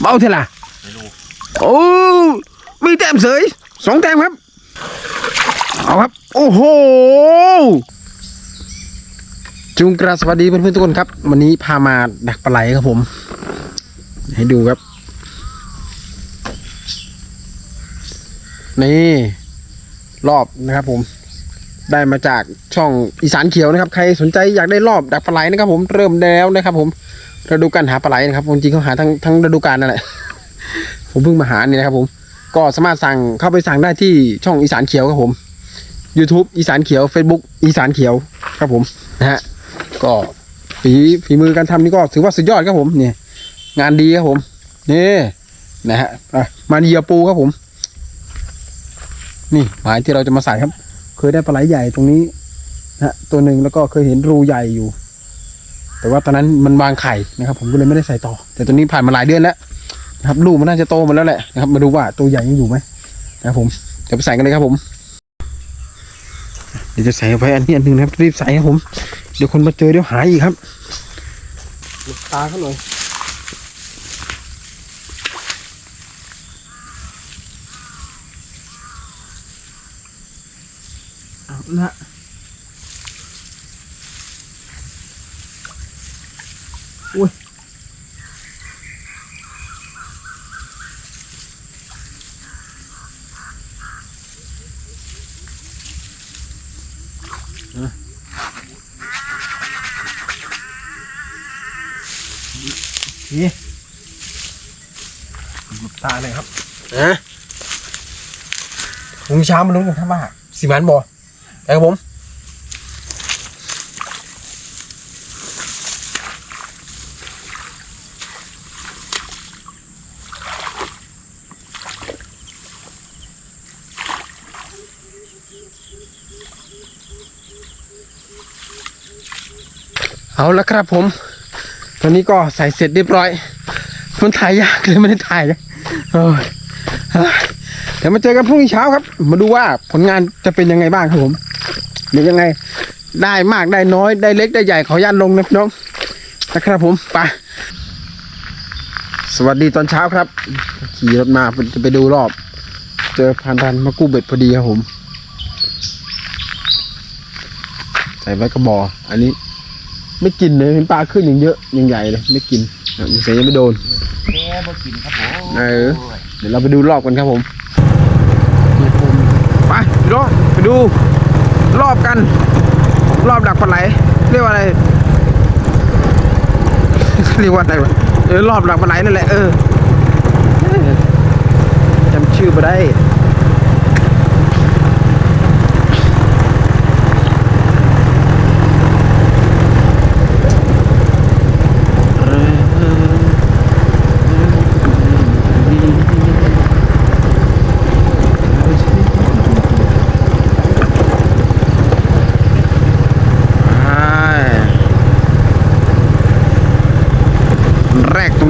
เบาเท่าไหร่ไม่รู้โอ้มีแต้มเสยสองแต้มครับ เอาครับ โอ้โหจุงกราสวัสดีเพื่อนๆทุกคนครับ วันนี้พามาดักปลาไหลครับผม ให้ดูครับ นี่ รอบนะครับผม ได้มาจากช่องอีสานเขียวนะครับ ใครสนใจอยากได้รอบดักปลาไหลนะครับผมเริ่มแล้วนะครับผม ฤดูการหาปลาไหลนะครับจริงเขาหาทั้งทั้งฤดูกาลนั่นแหละผมเพิ่งมาหานี่นะครับ ผม ก็สามารถสั่งเข้าไปสั่งได้ที่ช่องอีสานเขียวครับผม YouTube อีสานเขียว Facebook อีสานเขียวครับผมนะฮะก็ฝีฝีมือการทำนี่ก็ถือว่าสุดยอดครับผมเนี่ยงานดีครับผมนี่นะฮะมาเยียปูครับผม นี่หมายที่เราจะมาใส่ครับ เคยได้ปลาไหลใหญ่ตรงนี้นะฮะตัวหนึ่งแล้วก็เคยเห็นรูใหญ่อยู่ แต่ว่าตอนนั้นมันวางไข่นะครับ ผมก็เลยไม่ได้ใส่ต่อ แต่ตัวนี้ผ่านมาหลายเดือนแล้วนะครับลูกมันน่าจะโตมดแล้วแหละนะครับ มาดูว่าตัวใหญ่ยังอยู่ไหมนะครับผมเดี๋ยวไปใส่กันเลยครับผมเดี๋ยวจะใส่ไว้อันนี้อันหนึ่งนะครับรีบใส่ครับผม เดี๋ยวคนมาเจอเดี๋ยวหายอีกครับหลบตาเขาหน่อยเอาละ อุ้ยนี่หลบตาหน่อยครับนะพรุ่งนี้เช้ามาลุ้นกันครับว่าสิมันบอไปครับผม เอาละครับผม ตอนนี้ก็ใส่เสร็จเรียบร้อย มันถ่ายยากเลยไม่ได้ถ่ายเลยเฮ้ยเดี๋ยวมาเจอกันพรุ่งนี้เช้าครับ มาดูว่าผลงานจะเป็นยังไงบ้างครับผม เดี๋ยวยังไง ได้มากได้น้อยได้เล็กได้ใหญ่ขออนุญาตลงนะพี่น้องนะครับผมไปสวัสดีตอนเช้าครับ ขี่รถมาจะไปดูรอบ เจอพันธันมากู้เบ็ดพอดีครับผม ใส่ไว้กระบอกอันนี้ ไม่กินเลยเห็นปลาขึ้นอย่างเยอะอย่างใหญ่เลยไม่กินอะเสียยังไม่โดนแม่บ่กินครับผมเออเดี๋ยวเราไปดูรอบกันครับผมไปพี่น้องไปดูรอบกัน รอบดักปลาไหล เรียกว่าอะไร เรียกว่าอะไรวะเออรอบดักปลาไหลนั่นแหละเออเออจำชื่อไปได้ ใช่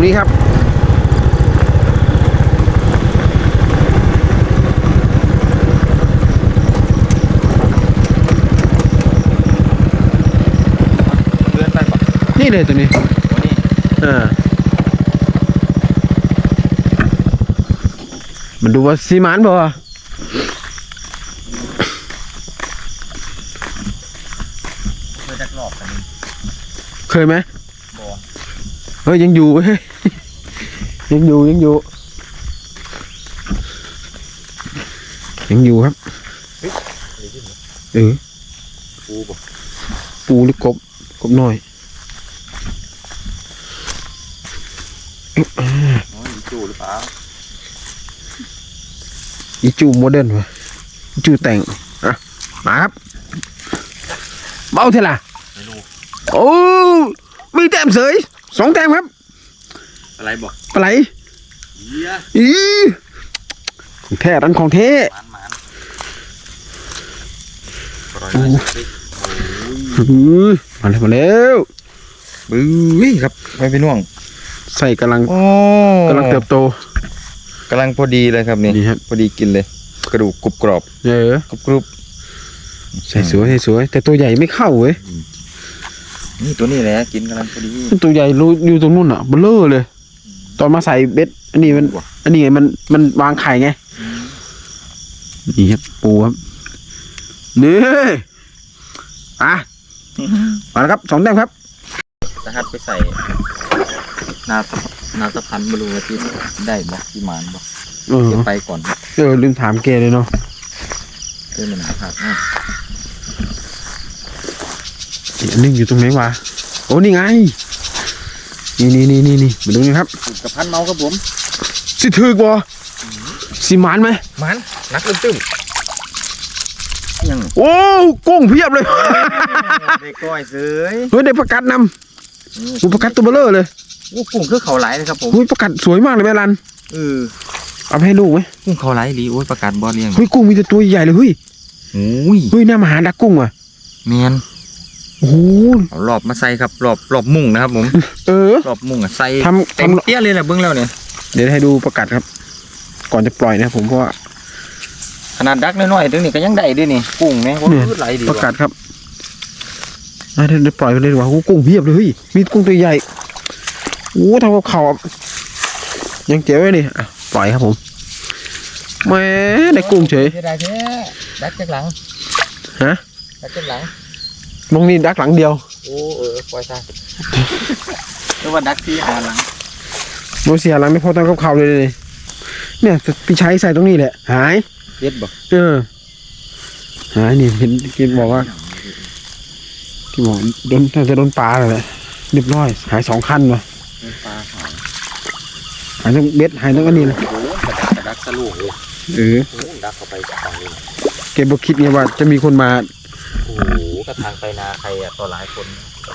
แรกตรงนี้ครับเลื่อนไปปะนี่เลยตัวนี้วันนี้เออมันดูว่าซีมานบ่เพื่อจักรอบกันนี่เคยไหมบ่เฮ้ยยังอยู่เฮ้ย ยังอยู่ยังอยู่ยังอยู่ครับเออปูบ่ปูหรือกบกบน้อยอ๋ออีจูหรือเปล่าอีจูโมเดิร์นวะอีจูแต่งอะมาครับเบาเท่าไหร่ไม่รู้โอ้มีแต้มเสยสองแต้มครับ อะไรบ่ปลาไหลเยี่ยอีของแท้รันของแท้หมานหมานปล่อยมาสิโอ้ยอื้อมาแล้วมาแล้วบื้อครับไปพี่น้องใส่กำลังโอ้กำลังเติบโตกำลังพอดีเลยครับนี่นี่ครับพอดีกินเลย กระดูกกรุบกรอบเออกรุบกรุบใส่สวยใส่สวย แต่ตัวใหญ่ไม่เข้าเว้ยนี่ตัวนี้แหละกินกำลังพอดีตัวใหญ่รู้อยู่ตรงนู้นอะเบลอเลย ตอนมาใส่เบ็ด อันนี้มัน อันนี้ไงมันมันวางไข่ไง นี่ครับปูครับ นี่อะมาแล้วครับสองแต้มครับสหัสไปใส่ นาตะนาตะพันบรูว่าที่ได้บ่ที่มานบ่เออเก็บไปก่อนเออลืมถามเกเลยเนาะเพื่อมันหาผักอะอีกอันหนึงอยู่ตรงไหนวะ โอ้นี่ไง นี่นี่นี่นี่นี่มาดูนี่ครับถูกกับพันเมาครับผมสิถือกบ่สิหมานไหมมันนักตึ้มยังโอ้กุ้งเพียบเลยได้ก้อยเสยเฮ้ยได้ประกัดนำอุประกัดตัวเบลเลอร์เลยอู้กุ้งคือเขาไหลเลยครับผมเฮ้ยประกัดสวยมากเลยแม่รันเออเอาไปให้ลูกไหมกุ้งเขาไหลดีโอ้ยประกาศบ่อเลี้ยงเฮ้ยกุ้งมีแต่ตัวใหญ่เลยเฮ้ยโอ้ยเฮ้ยน่ามาหาดักกุ้งว่ะแมน โอ้โหเอารอบมาใส่ครับรอบรอบมุ้งนะครับผมเออ รอบมุ้งอะใส่ทำเต็มทำ เตี้ยเลยแหละเบื้องแล้วเนี่ยเดี๋ยวให้ดูประกัดครับ ก่อนจะปล่อยนะครับผมเพราะว่าขนาดดักน้อยๆตรงนี้ก็ยังได้ด้วยนี่กุ้งเนี่ยว่าเนี่ยพืชไหลดีประว่ะกัดครับอะเดี๋ยวเดี๋ยวปล่อยไปเลยดีกว่าโอ้โหกุ้งเพียบเลยเฮ้ยมีกุ้งตัวใหญ่โอ้ทำกับเขาวยังเจ๋วไว้นี่อะปล่อยครับผมแหม่ได้กุ้งเฉยเสียดายแท้ดักจากหลังฮะ ดักจากหลัง มองนี่ดักหลังเดียวโอ้เออปล่อยซะเรียกว่าดักที่หาหลังโมเสียหลังไม่พอตั้งกับเขาวเลยเลยเนี่ยพี่ชัยใส่ตรงนี้แหละ หายเด็ดบ่เออหายนี่เห็นกินบอกว่าที่บอกโดนน่าจะโดนปลาเลยแหละเรียบร้อย หายสองคันวะปลาหายหายทั้งเบ็ดหายทั้งอันนี้เลยโอ้กระดักกระดักสลูกเลยเออโอ้ดักเข้าไปฝั่งนี้เก็บคิดไงว่าจะมีคนมาโอ้โห กระทางไปนาใครอะต่อหลายคน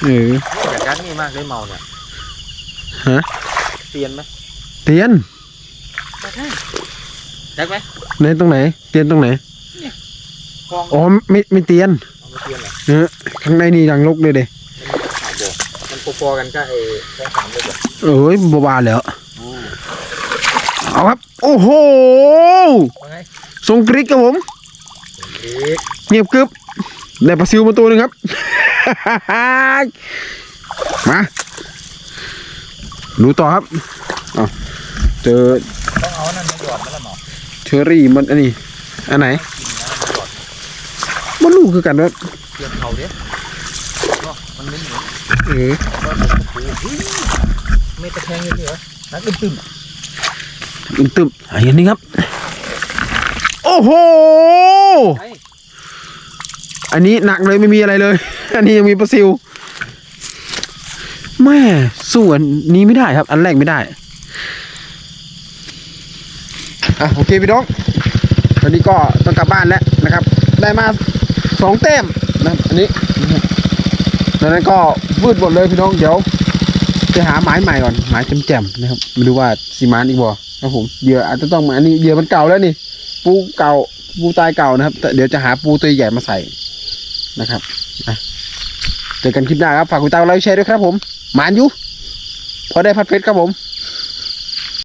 เอออยากดักนี่มากเลยเมาเนี่ยฮะเตียนไหมเตียนดักไหมในตรงไหน เตียนตรงไหนคลองอ๋อไม่ไม่เตียนเอามาเตียนเหรอเออข้างในนี่ดังลกเลยเด้มันบ่มันพอๆกันก็ไอ้คลองสามเลยบ่เอ้ยบวาแล้วโอ้เอาครับ โอ้โหว่าไงทรงกริกครับผมอีกเงียบกึบ ได้ปลาซิวมาตัวหนึงครับ มาดูต่อครับอเจอต้องเอานั่นมาหยอดมาละหมอเชอรี่มันอันนี้ อันไหนมันลูกคือกันว่าเตียนเขาเด้เนาะมันไม่เหมือนเออไม่ตะแคงเลยเหรอนักตึ้มตึมตึมตึมอันนี้ครับ โอ้โห อันนี้หนักเลยไม่มีอะไรเลย อันนี้ยังมีปลาซิวแม่สู้อันนี้ไม่ได้ครับ อันแรกไม่ได้อะโอเคพี่น้องตอนนี้ก็ต้องกลับบ้านแล้วนะครับ ได้มาสองแต้มนะอันนี้ดังนั้นก็วืดหมดเลยพี่น้องเดี๋ยวไปหาไม้ใหม่ก่อนไม้แจ่มๆนะครับไม่รู้ว่าสีมานอีกบ่ครับผมเหยื่ออาจจะต้องมาอันนี้เหยื่อมันเก่าแล้วนี่ปูเก่าปูตายเก่านะครับ เดี๋ยวจะหาปูตัวใหญ่มาใส่ นะครับเจอกันคลิปหน้าครับ ฝากกดติดตามไลค์แชร์ด้วยครับผม หมานอยุพอได้พัดเพชรครับผม